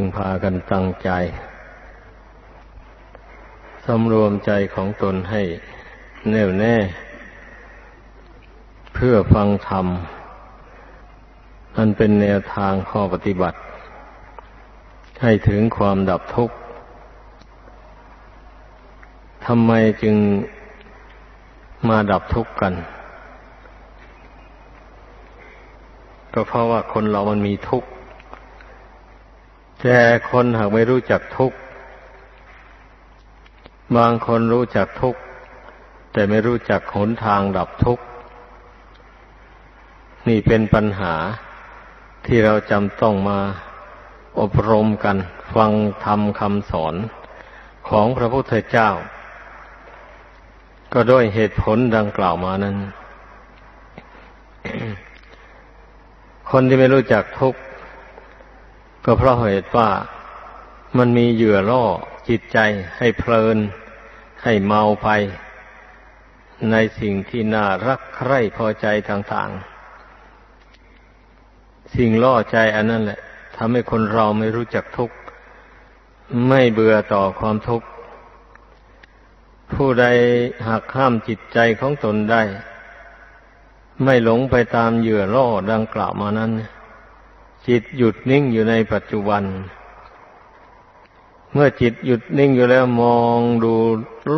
พึงพากันตั้งใจ สำรวมใจของตนให้แน่วแน่ เพื่อฟังธรรมอันเป็นแนวทางข้อปฏิบัติ ให้ถึงความดับทุกข์ทำไมจึงมาดับทุกข์กัน ก็เพราะว่าคนเรามันมีทุกข์ แต่คนหากไม่รู้จักทุกข์ บางคนรู้จักทุกข์ แต่ไม่รู้จักหนทางดับทุกข์ นี่เป็นปัญหาที่เราจำต้องมาอบรมกัน ฟังธรรมคำสอนของพระพุทธเจ้า ก็ด้วยเหตุผลดังกล่าวมานั้น คนที่ไม่รู้จักทุกข์ ก็เพราะเหตุว่ามันมีเหยื่อล่อจิตใจให้เพลิน ให้เมาไป ในสิ่งที่น่ารักใคร่พอใจต่างๆ สิ่งล่อใจอันนั้นแหละทำให้คนเราไม่รู้จักทุกข์ ไม่เบื่อต่อความทุกข์ ผู้ใดหักห้ามจิตใจของตนได้ ไม่หลงไปตามเหยื่อล่อดังกล่าวมานั้น จิตหยุดนิ่งอยู่ในปัจจุบัน เมื่อจิตหยุดนิ่งอยู่แล้วมองดู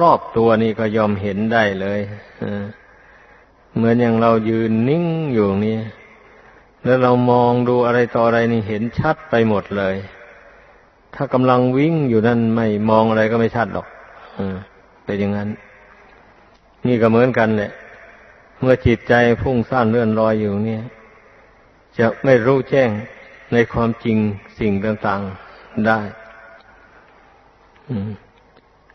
รอบตัวนี่ก็ยอมเห็นได้เลยเหมือนอย่างเรายืนนิ่งอยู่นี่แล้วเรามองดูอะไรต่ออะไรนี่เห็นชัดไปหมดเลย ถ้ากำลังวิ่งอยู่นั่นไม่มองอะไรก็ไม่ชัดหรอกเป็นอย่างนั้น นี่ก็เหมือนกันแหละ เมื่อจิตใจพุ่งซ่านเลื่อนลอยอยู่เนี่ย จะไม่รู้แจ้งในความจริงสิ่งต่างๆได้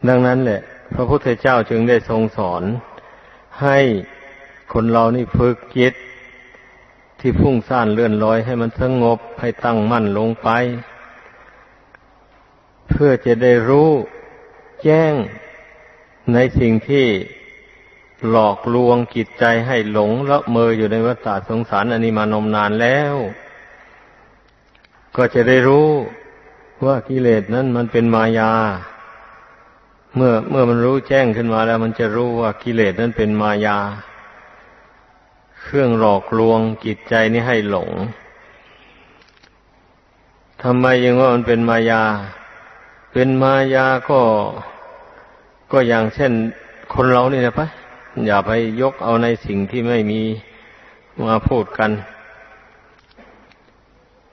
ดังนั้นแหละ พระพุทธเจ้าจึงได้ทรงสอน ให้คนเรานี่ฝึกจิตที่พุ่งซ่านเลื่อนลอยให้มันสงบให้ตั้งมั่นลงไป เพื่อจะได้รู้แจ้งในสิ่งที่ หลอกลวงจิตใจให้หลงละเมออยู่ในวัฏสงสารอันนี้มานมนานแล้ว ก็จะได้รู้ว่ากิเลสนั้นมันเป็นมายา เมื่อเมื่อมันรู้แจ้งขึ้นมาแล้ว มันจะรู้ว่ากิเลสนั้นเป็นมายา เครื่องหลอกลวงจิตใจนี้ให้หลงทำไมยังว่ามันเป็นมายา เป็นมายาก็ก็อย่างเช่น คนเรานี่นะปะ อย่าไปยกเอาในสิ่งที่ไม่มีมาพูดกัน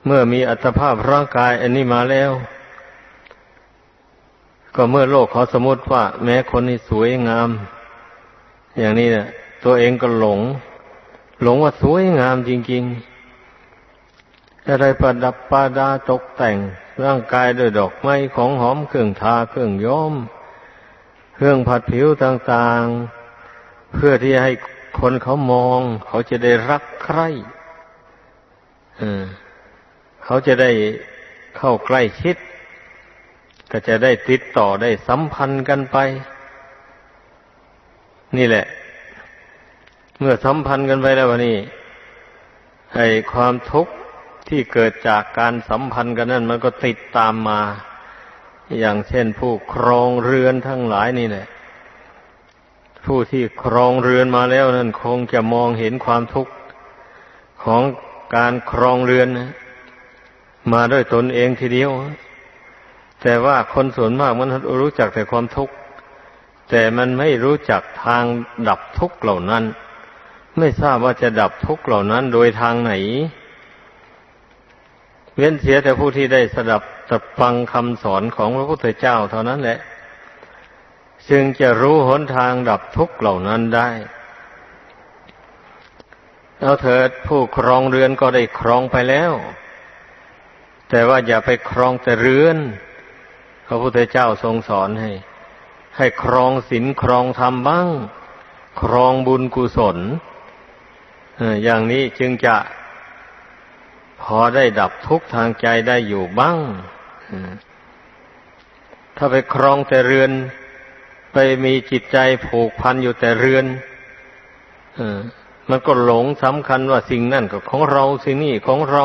เมื่อมีอัตภาพร่างกายอันนี้มาแล้ว ก็เมื่อโลกเขาสมมติว่า แม้คนนี้สวยงาม อย่างนี้เนี่ยตัวเองก็หลง หลงว่าสวยงามจริงๆอะไรประดับประดาตกแต่ง ร่างกายด้วยดอกไม้ของหอมเครื่องทาเครื่องย้อม เครื่องผัดผิวต่างๆ เพื่อที่ให้คนเขามอง เขาจะได้รักใคร่เขาจะได้เข้าใกล้ชิด ก็จะได้ติดต่อได้สัมพันธ์กันไป นี่แหละ เมื่อสัมพันธ์กันไปแล้ววันนี้ไอ้ความทุกข์ที่เกิดจากการสัมพันธ์กันนั่นมันก็ติดตามมา อย่างเช่นผู้ครองเรือนทั้งหลายนี่แหละ ผู้ที่ครองเรือนมาแล้วนั่นคงจะมองเห็นความทุกข์ของการครองเรือนนะมาด้วยตนเองทีเดียว แต่ว่าคนส่วนมากมันรู้จักแต่ความทุกข์ แต่มันไม่รู้จักทางดับทุกข์เหล่านั้น ไม่ทราบว่าจะดับทุกข์เหล่านั้นโดยทางไหน เว้นเสียแต่ผู้ที่ได้สดับตฟังคำสอนของพระพุทธเจ้าเท่านั้นแหละ จึงจะรู้หนทางดับทุกข์เหล่านั้นได้ เอาเถิดผู้ครองเรือนก็ได้ครองไปแล้ว แต่ว่าอย่าไปครองแต่เรือน พระพุทธเจ้าทรงสอนให้ ให้ครองศีลครองธรรมบ้าง ครองบุญกุศลอย่างนี้จึงจะพอได้ดับทุกข์ทางใจได้อยู่บ้าง ถ้าไปครองแต่เรือน ไปมีจิตใจผูกพันอยู่แต่เรือนอมันก็หลงสำคัญว่าสิ่งนั่นก็ของเราสิ่งนี้ของเรา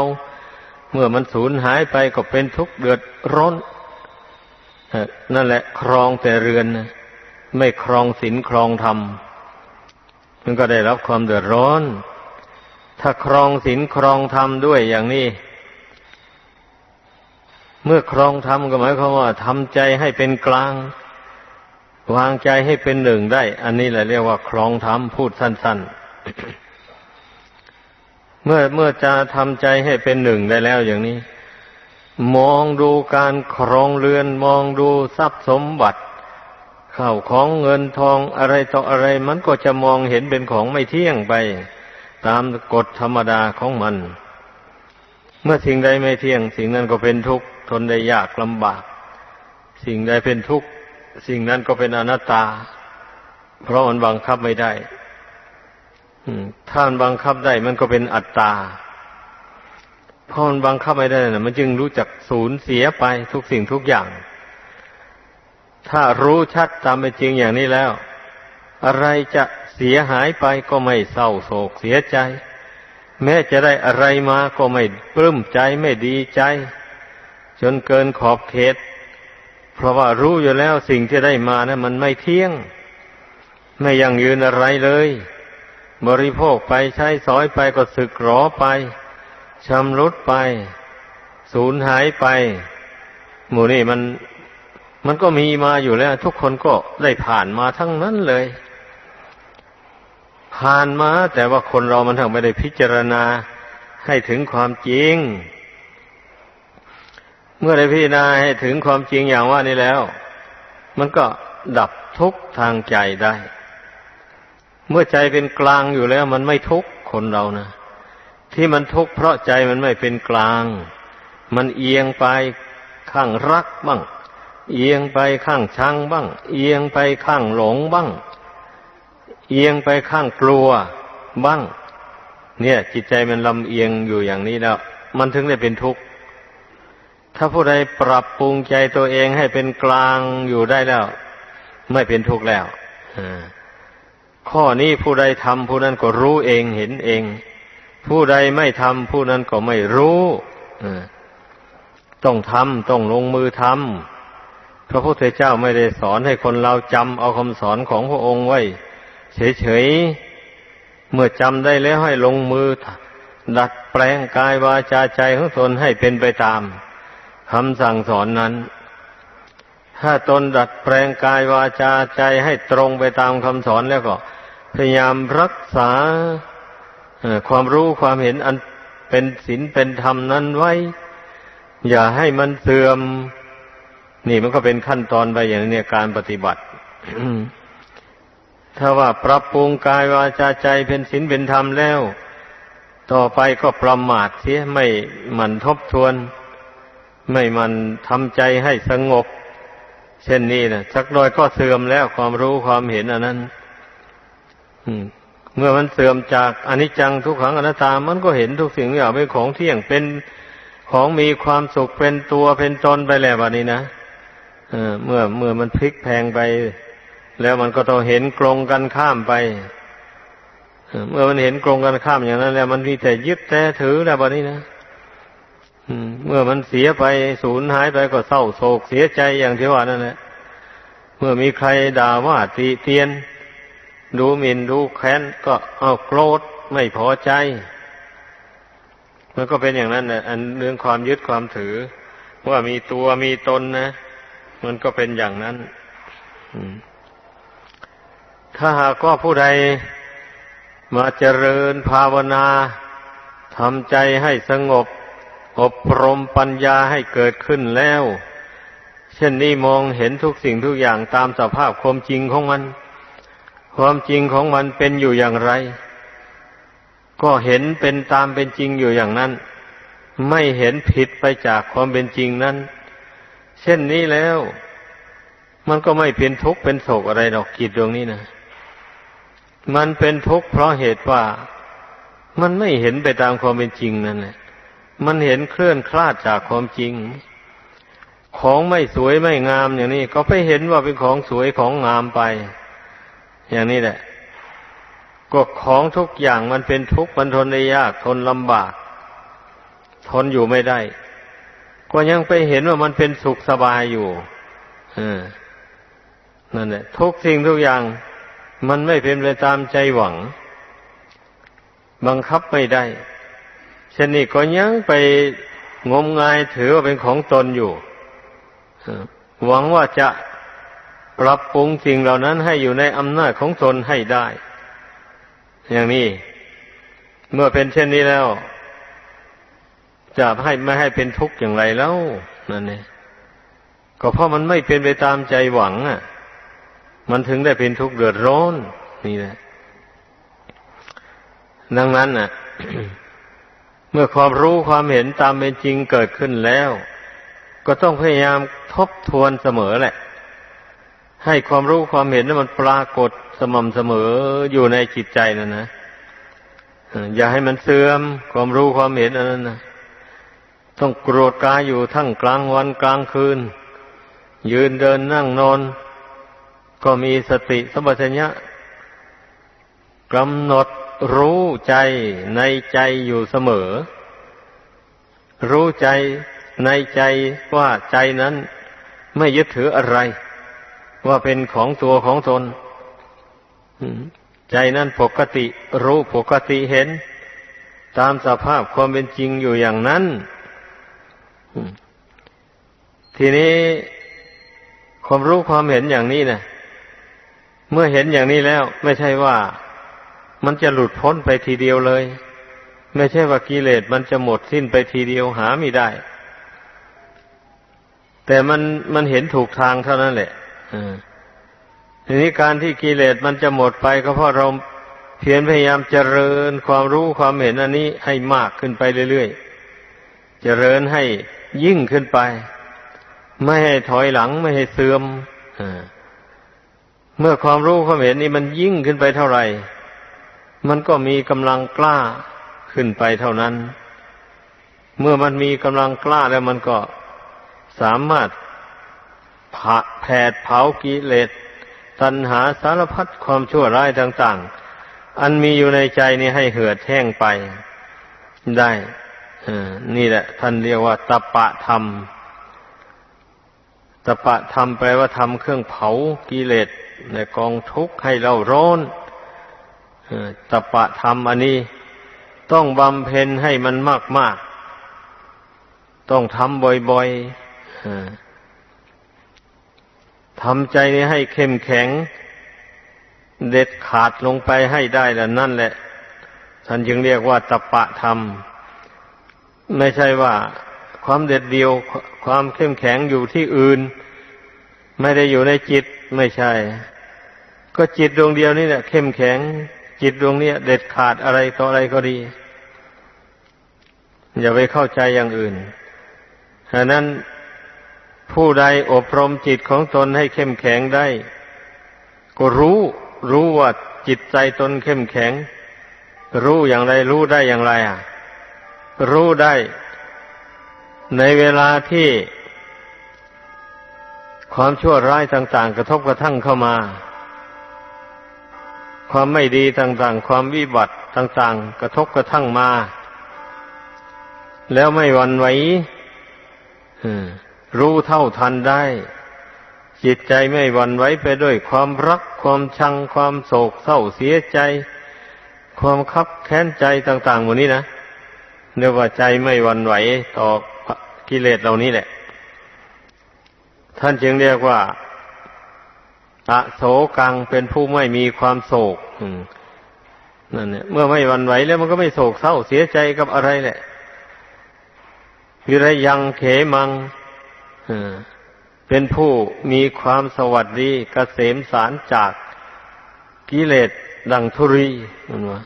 เมื่อมันสูญหายไปก็เป็นทุกข์เดือดร้อนอนั่นแหละ ครองแต่เรือนไม่ครองศีลครองธรรมมันก็ได้รับความเดือดร้อน ถ้าครองศีลครองธรรมด้วยอย่างนี้ เมื่อครองธรรมก็หมายความว่าทำใจให้เป็นกลาง วางใจให้เป็นหนึ่งได้ อันนี้แหละเรียกว่าครองธรรมพูดสั้น ๆ เมื่อเมื่อจะทำใจให้เป็นหนึ่งได้แล้วอย่างนี้ มองดูการครองเรือน มองดูทรัพย์สมบัติข้าวของเงินทองอะไรต่ออะไร มันก็จะมองเห็นเป็นของไม่เที่ยงไป ตามกฎธรรมดาของมัน เมื่อสิ่งใดไม่เที่ยง สิ่งนั้นก็เป็นทุกข์ทนได้ยากลำบาก สิ่งใดเป็นทุกข์ สิ่งนั้นก็เป็นอนัตตา เพราะมันบังคับไม่ได้ถ้ามันบังคับได้มันก็เป็นอัตตาเพราะมันบังคับไม่ได้นะมันจึงรู้จักสูญเสียไปทุกสิ่งทุกอย่าง ถ้ารู้ชัดตามเป็นจริงอย่างนี้แล้ว อะไรจะเสียหายไปก็ไม่เศร้าโศกเสียใจ แม้จะได้อะไรมาก็ไม่ปลื้มใจไม่ดีใจ จนเกินขอบเขต เพราะว่ารู้อยู่แล้วสิ่งที่ได้มานะั้นมันไม่เที่ยง ไม่ยั่งยืนอะไรเลย บริโภคไปใช้สอยไปก็สึกหรอไปชำรุดไป สูญหายไป หมู่นี่มันมันก็มีมาอยู่แล้ว ทุกคนก็ได้ผ่านมาทั้งนั้นเลย ผ่านมา แต่ว่าคนเรามันทั้งไม่ได้พิจารณาให้ถึงความจริง เมื่อได้พิจารณาให้ถึงความจริงอย่างว่านี้แล้ว มันก็ดับทุกข์ทางใจได้ เมื่อใจเป็นกลางอยู่แล้ว มันไม่ทุกข์คนเรานะที่มันทุกข์เพราะใจมันไม่เป็นกลาง มันเอียงไปข้างรักบ้าง เอียงไปข้างชังบ้าง เอียงไปข้างหลงบ้าง เอียงไปข้างกลัวบ้าง เนี่ย จิตใจมันลำเอียงอยู่อย่างนี้แล้ว มันถึงได้เป็นทุกข์ ถ้าผู้ใดปรับปรุงใจตัวเองให้เป็นกลางอยู่ได้แล้ว ไม่เป็นทุกข์แล้วข้อนี้ผู้ใดทำผู้นั้นก็รู้เองเห็นเอง ผู้ใดไม่ทำผู้นั้นก็ไม่รู้ต้องทำต้องลงมือทำพระพุทธเจ้าไม่ได้สอนให้คนเราจำเอาคำสอนของพระองค์ไว้ เฉยๆเมื่อจำได้แล้วให้ลงมือ ดัดแปลงกายวาจาใจของตนให้เป็นไปตาม คำสั่งสอนนั้น ถ้าตนดัดแปลงกายวาจาใจให้ตรงไปตามคำสอนแล้วก็ พยายามรักษาความรู้ความเห็นอันเป็นศีลเป็นธรรมนั้นไว้ อย่าให้มันเสื่อม นี่มันก็เป็นขั้นตอนไปอย่างนี้การปฏิบัติถ้าว่าปรับปรุงกายวาจาใจเป็นศีลเป็นธรรมแล้ว ต่อไปก็ประมาทเสียไม่หมั่นทบทวน ไม่มันทำใจให้สงบ เช่นนี้นะสักน้อยก็เสื่อมแล้วความรู้ความเห็นอันนั้นเมื่อมันเสื่อมจากอนิจจังทุกขังอนัตตา มันก็เห็นทุกสิ่งอย่างเป็นของเที่ยงเป็นของมีความสุขเป็นตัวเป็นตนไปแล้ววันนี้นะเเมื่อเมื่อมันพลิกแพงไป แล้วมันก็ต้องเห็นกรงกันข้ามไปเมื่อมันเห็นกรงกันข้ามอย่างนั้น แล้วมันมีแต่ยึดแต่ถือแล้ววันนี้นะ เมื่อมันเสียไปสูญหายไปก็เศร้าโศกเสียใจอย่างที่ว่านั่นแหละเมื่อมีใครด่าว่าตีเตียน ดูหมิ่นดูแค้นก็เอาโกรธไม่พอใจ มันก็เป็นอย่างนั้นนะอันเรื่องความยึดความถือ ว่ามีตัวมีตนนะ มันก็เป็นอย่างนั้นถ้าหากว่าผู้ใดมาเจริญภาวนาทำใจให้สงบ อบรมปัญญาให้เกิดขึ้นแล้ว เช่นนี้มองเห็นทุกสิ่งทุกอย่างตามสภาพความจริงของมัน ความจริงของมันเป็นอยู่อย่างไร ก็เห็นเป็นตามเป็นจริงอยู่อย่างนั้น ไม่เห็นผิดไปจากความเป็นจริงนั้น เช่นนี้แล้ว มันก็ไม่เป็นทุกข์เป็นโศกอะไรดอกกิจดวงนี้นะมันเป็นทุกข์เพราะเหตุว่ามันไม่เห็นไปตามความเป็นจริงนั่นแหละ มันเห็นเคลื่อนคลาดจากความจริง ของไม่สวยไม่งามอย่างนี้ ก็ไปเห็นว่าเป็นของสวยของงามไป อย่างนี้แหละก็ของทุกอย่างมันเป็นทุกข์มันทนได้ยากทนลำบาก ทนอยู่ไม่ได้ ก็ยังไปเห็นว่ามันเป็นสุขสบายอยู่นั่นแหละทุกสิ่งทุกอย่าง มันไม่เป็นไปตามใจหวัง บังคับไม่ได้ เช่นนี้ก็ยังไปงมงายถือว่าเป็นของตนอยู่หวังว่าจะปรับปรุงสิ่งเหล่านั้นให้อยู่ในอำนาจของตนให้ได้ อย่างนี้ เมื่อเป็นเช่นนี้แล้ว จะให้ไม่ให้เป็นทุกข์อย่างไรแล้วนั่นเองก็เพราะมันไม่เป็นไปตามใจหวังอะ มันถึงได้เป็นทุกข์เดือดร้อนนี่แหละดังนั้นน่ะ เมื่อความรู้ความเห็นตามเป็นจริงเกิดขึ้นแล้ว ก็ต้องพยายามทบทวนเสมอแหละ ให้ความรู้ความเห็นนั้นมันปรากฏสม่ำเสมออยู่ในจิตใจนั่นนะอย่าให้มันเสื่อมความรู้ความเห็นอันนั้นนะต้องโกรธกายอยู่ทั้งกลางวันกลางคืน ยืนเดินนั่งนอน ก็มีสติสัมปชัญญะกำหนด รู้ใจในใจอยู่เสมอ รู้ใจในใจว่าใจนั้นไม่ยึดถืออะไร ว่าเป็นของตัวของตนใจนั้นปกติรู้ปกติเห็น ตามสภาพความเป็นจริงอยู่อย่างนั้น ทีนี้ความรู้ความเห็นอย่างนี้นะเมื่อเห็นอย่างนี้แล้ว ไม่ใช่ว่า มันจะหลุดพ้นไปทีเดียวเลย ไม่ใช่ว่ากิเลสมันจะหมดสิ้นไปทีเดียวหาไม่ได้ แต่มันมันเห็นถูกทางเท่านั้นแหละทีนี้การที่กิเลสมันจะหมดไปก็เพราะเราเพียรพยายามเจริญความรู้ความเห็นอันนี้ให้มากขึ้นไปเรื่อยๆ เจริญให้ยิ่งขึ้นไป ไม่ให้ถอยหลังไม่ให้เสื่อมเมื่อความรู้ความเห็นนี้มันยิ่งขึ้นไปเท่าไหร่ มันก็มีกำลังกล้าขึ้นไปเท่านั้น เมื่อมันมีกำลังกล้าแล้วมันก็สามารถแผดเผากิเลสตัณหาสารพัดความชั่วร้ายต่าง ๆ อันมีอยู่ในใจนี้ให้เหือดแห้งไปได้นี่แหละ ท่านเรียกว่าตปะธรรมตปะธรรมแปลว่าทำเครื่องเผากิเลสในกองทุกข์ให้เราร้อน ตปะธรรมอันนี้ต้องบำเพ็ญให้มันมากมากต้องทำบ่อยๆทำใจนี้ให้เข้มแข็ง เด็ดขาดลงไปให้ได้ล้วนั่นแหละ ท่านจึงเรียกว่าตปะธรรม ไม่ใช่ว่าความเด็ดเดียวความเข้มแข็งอยู่ที่อื่น ไม่ได้อยู่ในจิตไม่ใช่ ก็จิตดวงเดียวนี่แหละเข้มแข็ง จิตดวงนี้เด็ดขาดอะไรต่ออะไรก็ดี อย่าไปเข้าใจอย่างอื่นฉะนั้นผู้ใดอบรมจิตของตนให้เข้มแข็งได้ ก็รู้รู้ว่าจิตใจตนเข้มแข็ง รู้อย่างไรรู้ได้อย่างไรอะ รู้ได้ ในเวลาที่ความชั่วร้ายต่าง ๆ กระทบกระทั่งเข้ามา ความไม่ดีต่างๆ ความวิบัติต่างๆ กระทบกระทั่งมา แล้วไม่หวั่นไหวรู้เท่าทันได้ จิตใจไม่หวั่นไหวไปด้วยความรัก ความชัง ความโศกเศร้าเสียใจ ความคับแค้นใจต่างๆหมดนี้นะเรียกว่าใจไม่หวั่นไหวต่อกิเลสเหล่านี้แหละ ท่านจึงเรียกว่า อโศกังเป็นผู้ไม่มีความโศกนั่นเนี่ยเมื่อไม่วันไหวแล้วมันก็ไม่โศกเศร้าเสียใจกับอะไรแหละวิรยังเขมังเป็นผู้มีความสวัสดีกเกษมสารจากกิเลสดังทุรีมันว่า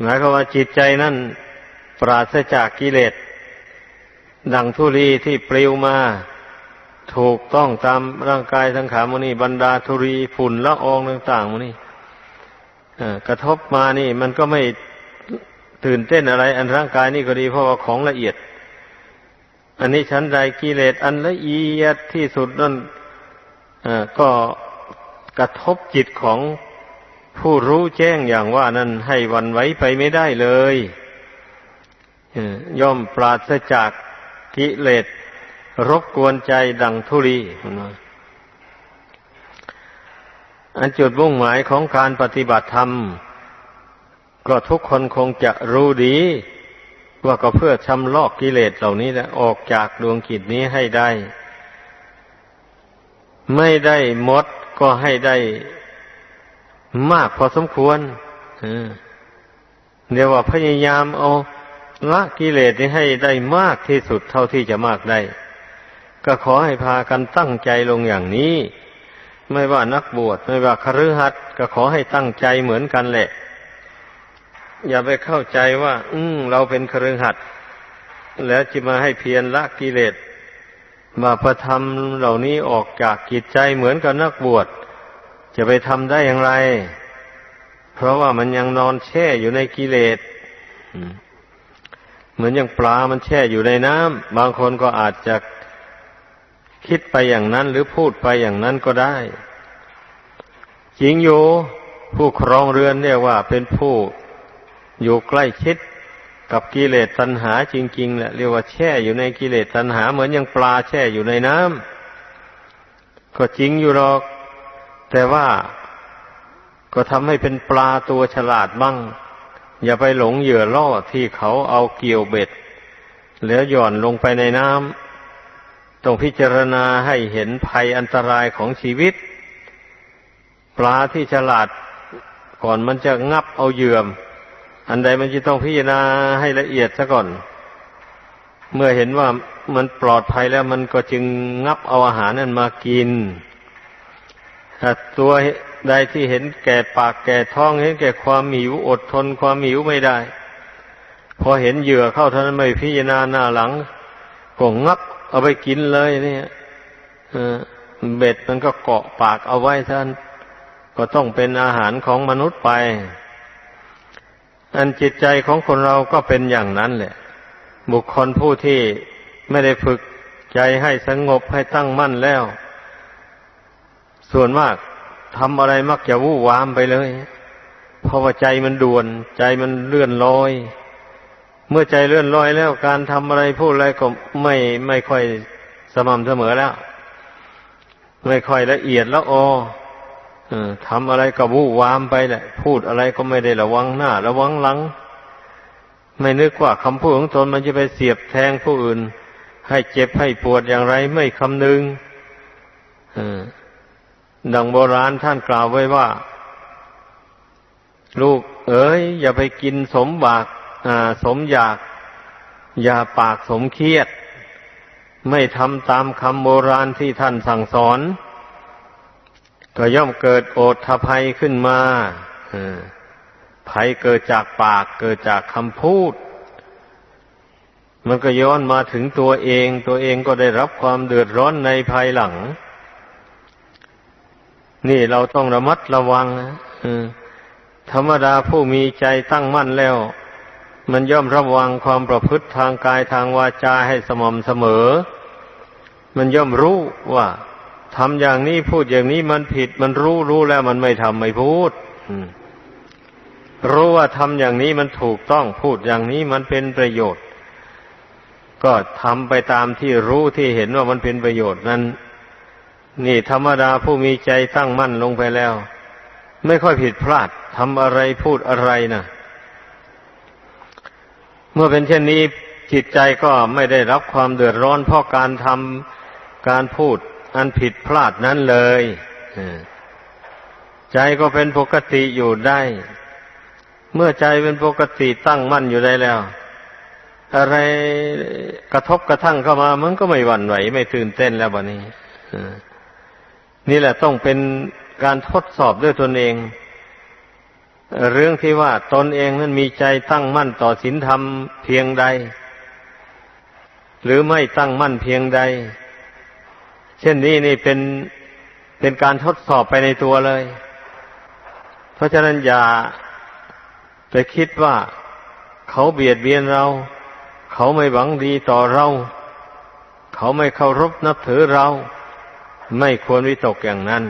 หมายความว่าจิตใจนั่นปราศจากกิเลสดังทุรีที่ปลิวมา ถูกต้องตามร่างกายสังขารมันนี่บรรดาธุรีฝุ่นละอองต่างๆมันนี่กระทบมานี่ มันก็ไม่ตื่นเต้นอะไร อันร่างกายนี่ก็ดีเพราะว่าของละเอียด อันนี้ชั้นใดกิเลสอันละเอียดที่สุดนั่นก็กระทบจิตของผู้รู้แจ้งอย่างว่านั้นให้วันไว้ไปไม่ได้เลยย่อมปราศจากกิเลส รบกวนใจดังธุรีอันจุดมุ่งหมายของการปฏิบัติธรรม ก็ทุกคนคงจะรู้ดี ว่าก็เพื่อชำลอกกิเลสเหล่านี้แหละออกจากดวงกิจนี้ให้ได้ ไม่ได้หมดก็ให้ได้มากพอสมควรเดี๋ยวว่าพยายามเอาละกิเลสนี้ให้ได้มากที่สุดเท่าที่จะมากได้ ก็ขอให้พากันตั้งใจลงอย่างนี้ ไม่ว่านักบวชไม่ว่าคฤหัสถ์ก็ขอให้ตั้งใจเหมือนกันแหละ อย่าไปเข้าใจว่า อืมเราเป็นคฤหัสถ์แล้วจะมาให้เพียรละกิเลสมาประทำเหล่านี้ออกจากกิจใจเหมือนกับนักบวชจะไปทำได้อย่างไร เพราะว่ามันยังนอนแช่อยู่ในกิเลสเหมือนอย่างปลามันแช่อยู่ในน้ำบางคนก็อาจจะ คิดไปอย่างนั้นหรือพูดไปอย่างนั้นก็ได้จริงอยู่ผู้ครองเรือนเรียว่าเป็นผู้อยู่ใกล้ชิดกับกิเลสตัณหาจริงๆแหละเรียกว่าแช่อยู่ในกิเลสตัณหาเหมือนอย่างปลาแช่อยู่ในน้ำก็จริงอยู่หรอก แต่ว่าก็ทำให้เป็นปลาตัวฉลาดบ้าง อย่าไปหลงเหยื่อล่อที่เขาเอาเกี่ยวเบ็ด แล้วหย่อนลงไปในน้ำ ต้องพิจารณาให้เห็นภัยอันตรายของชีวิต ปลาที่ฉลาดก่อนมันจะงับเอาเหยื่ออันใดมันจะต้องพิจารณาให้ละเอียดซะก่อน เมื่อเห็นว่ามันปลอดภัยแล้วมันก็จึงงับเอาอาหารนั้นมากินถ้าตัวใดที่เห็นแก่ปากแก่ท้องเห็นแก่ความหิวอดทนความหิวไม่ได้ พอเห็นเหยื่อเข้าท่านั้นไม่พิจารณาหน้าหลังก็งับ เอาไปกินเลยเนี่ยเบ็ดมันก็เกาะปากเอาไว้ท่านก็ต้องเป็นอาหารของมนุษย์ไป อันจิตใจของคนเราก็เป็นอย่างนั้นแหละ บุคคลผู้ที่ไม่ได้ฝึกใจให้สงบให้ตั้งมั่นแล้ว ส่วนมากทำอะไรมักจะวู่วามไปเลย เพราะว่าใจมันด่วน ใจมันเลื่อนลอย เมื่อใจเลื่อนลอยแล้วการทำอะไรพูดอะไรก็ไม่ไม่ค่อยสม่ำเสมอแล้ว ไม่ค่อยละเอียดแล้วอทำอะไรก็วู่วามไปแหละ พูดอะไรก็ไม่ได้ระวังหน้า ระวังหลัง ไม่นึกว่าคำพูดของตนมันจะไปเสียบแทงผู้อื่น ให้เจ็บให้ปวดอย่างไรไม่คำนึงดังโบราณท่านกล่าวไว้ว่า ลูกเอ๋ยอย่าไปกินสมบาก สมอยาก อย่าปากสมเครียด ไม่ทำตามคำโบราณที่ท่านสั่งสอน ก็ย่อมเกิดโอทภัยขึ้นมาภัยเกิดจากปากเกิดจากคำพูด มันก็ย้อนมาถึงตัวเอง ตัวเองก็ได้รับความเดือดร้อนในภายหลัง นี่เราต้องระมัดระวังธรรมดาผู้มีใจตั้งมั่นแล้ว มันย่อมระวังความประพฤติทางกายทางวาจาให้สม่ำเสมอ มันย่อมรู้ว่าทำอย่างนี้พูดอย่างนี้มันผิด มันรู้รู้แล้วมันไม่ทำไม่พูดรู้ว่าทำอย่างนี้มันถูกต้องพูดอย่างนี้มันเป็นประโยชน์ ก็ทำไปตามที่รู้ที่เห็นว่ามันเป็นประโยชน์นั้น นี่ธรรมดาผู้มีใจตั้งมั่นลงไปแล้ว ไม่ค่อยผิดพลาดทำอะไรพูดอะไรนะเมื่อเป็นเช่นนี้จิตใจก็ไม่ได้รับความเดือดร้อนเพราะการทำการพูดอันผิดพลาดนั้นเลยใจก็เป็นปกติอยู่ได้ เมื่อใจเป็นปกติตั้งมั่นอยู่ได้แล้ว อะไรกระทบกระทั่งเข้ามา มันก็ไม่หวั่นไหว ไม่ตื่นเต้นแล้วบะนี้นี่แหละต้องเป็นการทดสอบด้วยตนเอง เรื่องที่ว่าตนเองนั้นมีใจตั้งมั่นต่อศีลธรรมเพียงใด หรือไม่ตั้งมั่นเพียงใด เช่นนี้นี่เป็นเป็นการทดสอบไปในตัวเลย เพราะฉะนั้นอย่าไปคิดว่าเขาเบียดเบียนเรา เขาไม่หวังดีต่อเรา เขาไม่เคารพนับถือเรา ไม่ควรวิตกอย่างนั้น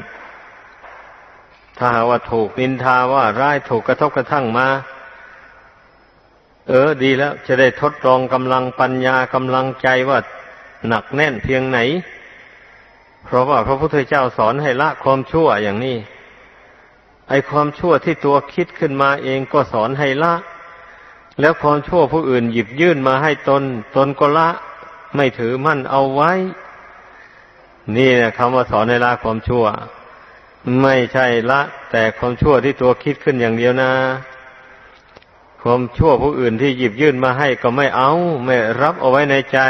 ถ้าหาว่าถูกนินทาว่าร้ายถูกกระทบกระทั่งมา เออดีแล้ว จะได้ทดลองกำลังปัญญากำลังใจว่าหนักแน่นเพียงไหน เพราะว่าพระพุทธเจ้าสอนให้ละความชั่วอย่างนี้ ไอความชั่วที่ตัวคิดขึ้นมาเองก็สอนให้ละ แล้วความชั่วผู้อื่นหยิบยื่นมาให้ตน ตนก็ละ ไม่ถือมั่นเอาไว้ นี่นะคำว่าสอนให้ละความชั่ว ไม่ใช่ละ แต่ความชั่วที่ตัวคิดขึ้นอย่างเดียวนะ ความชั่วผู้อื่นที่หยิบยื่นมาให้ก็ไม่เอา ไม่รับเอาไว้ในใจ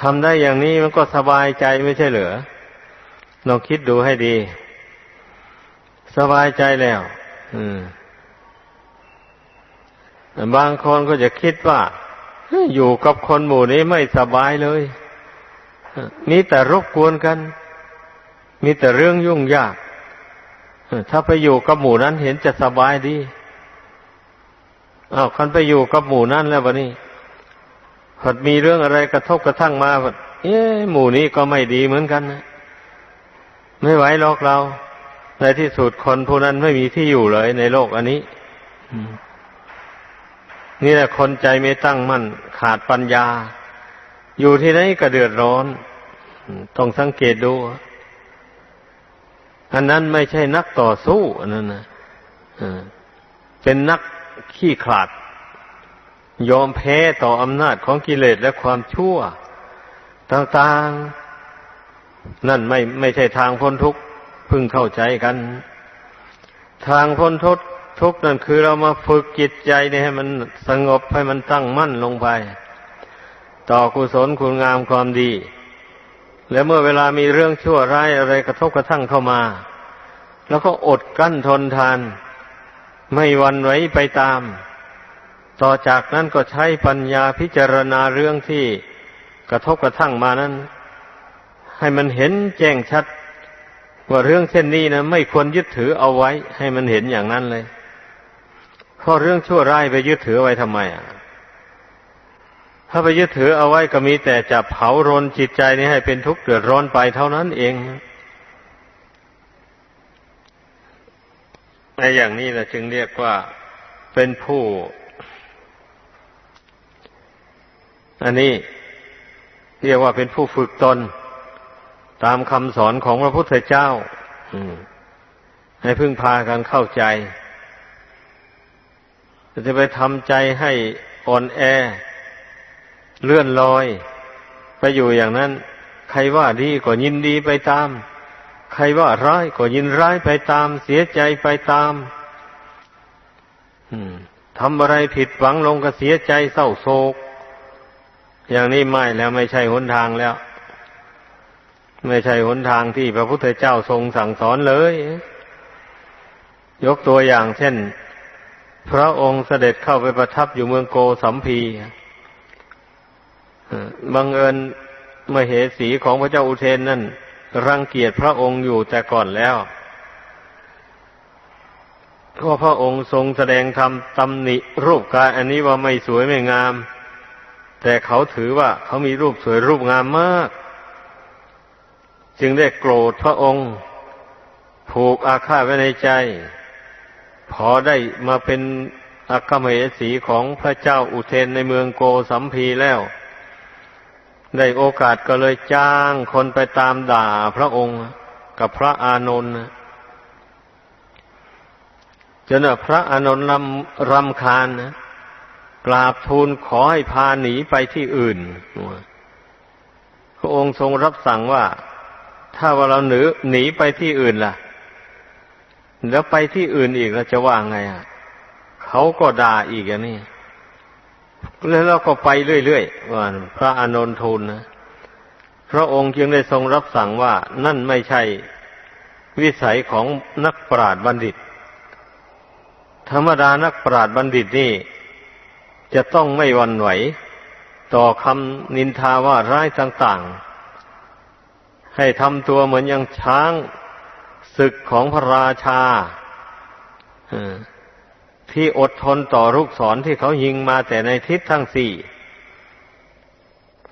ทำได้อย่างนี้มันก็สบายใจไม่ใช่เหรอลองคิดดูให้ดี สบายใจแล้ว อืมบางคนก็จะคิดว่า อยู่กับคนหมู่นี้ไม่สบายเลยมีแต่รบกวนกัน มีแต่เรื่องยุ่งยาก ถ้าไปอยู่กับหมู่นั้นเห็นจะสบายดีอ้าวคันไปอยู่กับหมู่นั้นแล้ววะนี่พอดมีเรื่องอะไรกระทบกระทั่งมาเอ๊ะหมู่นี้ก็ไม่ดีเหมือนกันนะไม่ไหวหรอกเรา ในที่สุดคนผู้นั้นไม่มีที่อยู่เลยในโลกอันนี้นี่แหละคนใจไม่ตั้งมั่นขาดปัญญา อยู่ที่ไหนก็เดือดร้อน ต้องสังเกตดู อันนั้นไม่ใช่นักต่อสู้อันนั้นนะเป็นนักขี้ขลาด ยอมแพ้ต่ออำนาจของกิเลสและความชั่ว ต่างๆ นั่นไม่ไม่ใช่ทางพ้นทุกข์พึงเข้าใจกัน ทางพ้นทุกข์ทุกนั่นคือเรามาฝึกจิตใจนี่ให้มันสงบให้มันตั้งมั่นลงไป ต่อกุศลคุณงามความดี แล้วเมื่อเวลามีเรื่องชั่วร้ายอะไรกระทบกระทั่งเข้ามา แล้วก็อดกั้นทนทาน ไม่วันไหวไปตาม ต่อจากนั้นก็ใช้ปัญญาพิจารณาเรื่องที่กระทบกระทั่งมานั้น ให้มันเห็นแจ้งชัด ว่าเรื่องเช่นนี้นะไม่ควรยึดถือเอาไว้ ให้มันเห็นอย่างนั้นเลยเพราะเรื่องชั่วร้ายไปยึดถือไว้ทำไมอะ ถ้าไปยึดถือเอาไว้ก็มีแต่จะเผารนจิตใจนี้ให้เป็นทุกข์เดือดร้อนไปเท่านั้นเองในอย่างนี้นะจึงเรียกว่าเป็นผู้ อันนี้เรียกว่าเป็นผู้ฝึกตน ตามคำสอนของพระพุทธเจ้าให้พึ่งพากันเข้าใจ จะไปทำใจให้อ่อนแอ เลื่อนลอย ไปอยู่อย่างนั้น ใครว่าดีก็ยินดีไปตาม ใครว่าร้ายก็ยินร้ายไปตาม เสียใจไปตามทำอะไรผิดหวังลงก็เสียใจเศร้าโศก อย่างนี้ไม่แล้วไม่ใช่หนทางแล้ว ไม่ใช่หนทางที่พระพุทธเจ้าทรงสั่งสอนเลย ยกตัวอย่างเช่น พระองค์เสด็จเข้าไปประทับอยู่เมืองโกสัมพี บังเอิญมเหสีของพระเจ้าอุเทนนั่น รังเกียจพระองค์อยู่แต่ก่อนแล้วก็พระองค์ทรงแสดงธรรมตำหนิรูปกายอันนี้ว่าไม่สวยไม่งาม แต่เขาถือว่าเขามีรูปสวยรูปงามมาก จึงได้โกรธพระองค์ ผูกอาฆาตไว้ในใจ พอได้มาเป็นอัครมเหสีของพระเจ้าอุเทนในเมืองโกสัมพีแล้ว ได้โอกาสก็เลยจ้างคนไปตามด่าพระองค์กับพระอานนท์จนพระอานนท์รำรำคาญนะกราบทูลขอให้พาหนีไปที่อื่น พระองค์ทรงรับสั่งว่า ถ้าว่าเราหนีหนีไปที่อื่นล่ะ แล้วไปที่อื่นอีกเราจะว่าไงอะ เขาก็ด่าอีกอย่างนี้ แล้วเราก็ไปเรื่อยๆว่าพระอานนทูลนะพระองค์จึงได้ทรงรับสั่งว่านั่นไม่ใช่วิสัยของนักปราชญ์บัณฑิต ธรรมดานักปราชญ์บัณฑิตนี่ จะต้องไม่วันไหว ต่อคำนินทาว่าร้ายต่างๆ ให้ทำตัวเหมือนอย่างช้างศึกของพระราชา ที่อดทนต่อลูกศรที่เขายิงมาแต่ในทิศทั้งสี่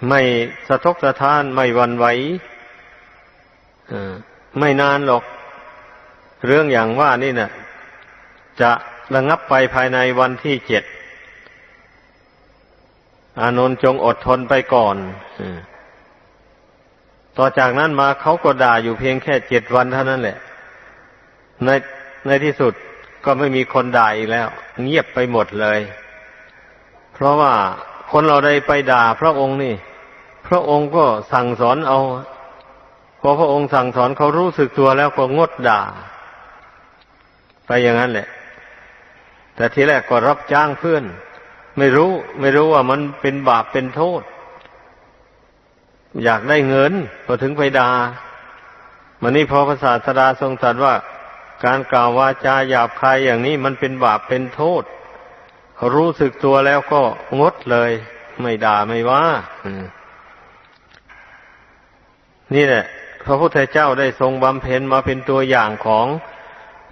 ไม่สะทกสะท้านไม่วันไหวไม่นานหรอก เรื่องอย่างว่านี่นะ่ะ จะระงับไปภายในวันที่เจ็ดอานนท์จงอดทนไปก่อนอต่อจากนั้นมาเขาก็ด่าอยู่เพียงแค่เจ็ดวันเท่านั้นแหละ ในในที่สุด ก็ไม่มีคนด่าอีกแล้ว เงียบไปหมดเลย เพราะว่าคนเราได้ไปด่าพระองค์นี่ พระองค์ก็สั่งสอนเอาพอพระองค์สั่งสอนเขารู้สึกตัวแล้วก็งดด่า ไปอย่างนั้นแหละ แต่ทีแรกก็รับจ้างเพื่อน ไม่รู้ ไม่รู้ว่ามันเป็นบาปเป็นโทษ อยากได้เงินก็ถึงไปดา่ามันนี่พอพระศาสดาทรงตรัสว่า การกล่าววาจาหยาบคายอย่างนี้มันเป็นบาปเป็นโทษเขารู้สึกตัวแล้วก็งดเลย ไม่ด่าไม่ว่านี่แหละ พระพุทธเจ้าได้ทรงบำเพ็ญมาเป็นตัวอย่างของ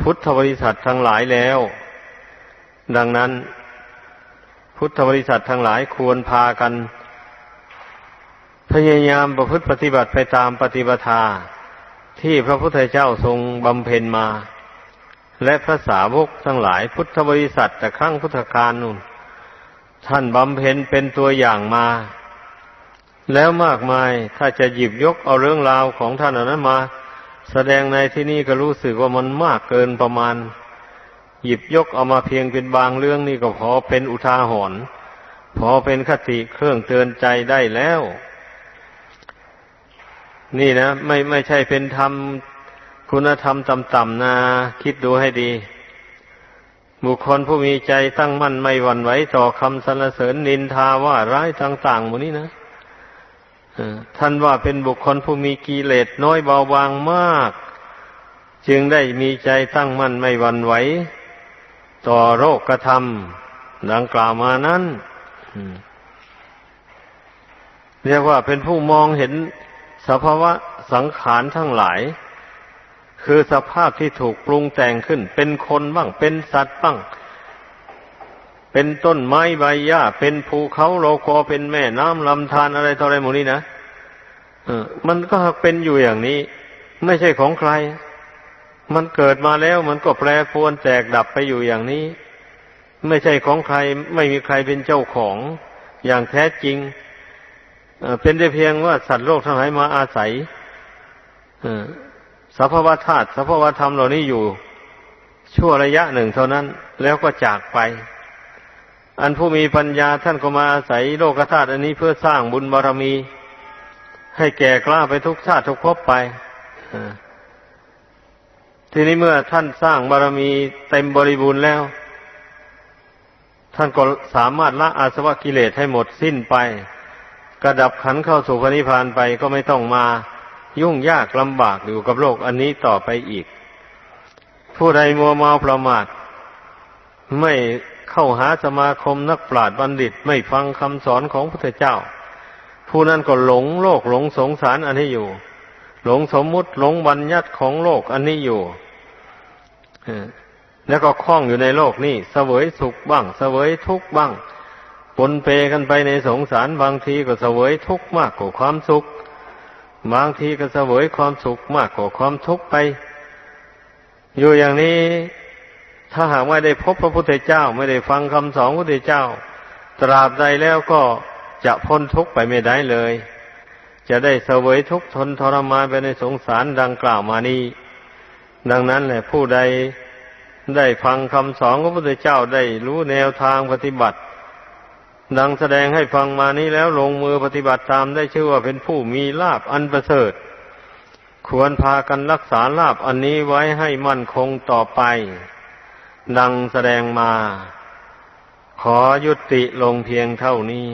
พุทธบริษัททั้งหลายแล้ว ดังนั้น พุทธบริษัททั้งหลายควรพากัน พยายามประพฤติปฏิบัติไปตามปฏิปทาที่พระพุทธเจ้าทรงบำเพ็ญมา และพระสาวกทั้งหลายพุทธบริษัทแต่ครั้งพุทธกาลนู่น ท่านบำเพ็ญเป็นตัวอย่างมา แล้วมากมายถ้าจะหยิบยกเอาเรื่องราวของท่านเหล่านั้นมา แสดงในที่นี้ก็รู้สึกว่ามันมากเกินประมาณ หยิบยกเอามาเพียงเป็นบางเรื่องนี่ก็พอเป็นอุทาหรณ์พอเป็นคติเครื่องเตือนใจได้แล้ว นี่นะ ไม่ไม่ใช่เป็นธรรม คุณธรรมต่ำๆนะคิดดูให้ดี บุคคลผู้มีใจตั้งมั่นไม่หวั่นไหวต่อคำสรรเสริญนินทาว่าร้ายต่างๆหมดนี้นะท่านว่าเป็นบุคคลผู้มีกิเลสน้อยเบาบางมาก จึงได้มีใจตั้งมั่นไม่หวั่นไหว ต่อโรคกระทำดังกล่าวมานั้นเรียกว่าเป็นผู้มองเห็นสภาวะสังขารทั้งหลาย คือสภาพที่ถูกปรุงแต่งขึ้น เป็นคนบ้าง เป็นสัตว์บ้าง เป็นต้นไม้ใบหญ้า เป็นภูเขาโลโกเป็นแม่น้ำลำธารอะไรต่ออะไรหมดนี้นะเออ มันก็เป็นอยู่อย่างนี้ ไม่ใช่ของใคร มันเกิดมาแล้วมันก็แปรปรวนแตกดับไปอยู่อย่างนี้ ไม่ใช่ของใคร ไม่มีใครเป็นเจ้าของอย่างแท้จริงเป็นได้เพียงว่าสัตว์โลกทั้งหลายมาอาศัย สภาวธาตุสภาวธรรมเหล่านี้อยู่ ชั่วระยะหนึ่งเท่านั้น แล้วก็จากไป อันผู้มีปัญญาท่านก็มาอาศัยโลกธาตุอันนี้เพื่อสร้างบุญบารมี ให้แก่กล้าไปทุกชาติทุกภพไปทีนี้เมื่อท่านสร้างบารมีเต็มบริบูรณ์แล้ว ท่านก็สามารถละอาสวะกิเลสให้หมดสิ้นไป กระดับขันเข้าสู่พระนิพพานไปก็ไม่ต้องมา ยุ่งยากลำบากอยู่กับโลกอันนี้ต่อไปอีก ผู้ใดมัวเมาประมาท ไม่เข้าหาสมาคมนักปราชญ์บัณฑิตไม่ฟังคำสอนของพระพุทธเจ้า ผู้นั้นก็หลงโลกหลงสงสารอันนี้อยู่ หลงสมมุติหลงบัญญัติของโลกอันนี้อยู่แล้วก็คล้องอยู่ในโลกนี้เสวยสุขบ้าง เสวยทุกข์บ้างปนเปกันไปในสงสารบางทีก็เสวยทุกข์มากกว่าความสุข บางทีก็เสวยความสุขมากกว่าความทุกข์ไป อยู่อย่างนี้ ถ้าหากไม่ได้พบพระพุทธเจ้า ไม่ได้ฟังคำสอนพระพุทธเจ้า ตราบใดแล้วก็จะพ้นทุกข์ไปไม่ได้เลย จะได้เสวยทุกข์ทนทรมานไปในสงสารดังกล่าวมานี้ ดังนั้นแหละผู้ใดได้ฟังคำสอนของพระพุทธเจ้าได้รู้แนวทางปฏิบัติ ดังแสดงให้ฟังมานี้แล้วลงมือปฏิบัติตามได้ชื่อว่าเป็นผู้มีลาบอันประเสริฐ ควรพากันรักษาลาบอันนี้ไว้ให้มั่นคงต่อไป ดังแสดงมา ขอยุติลงเพียงเท่านี้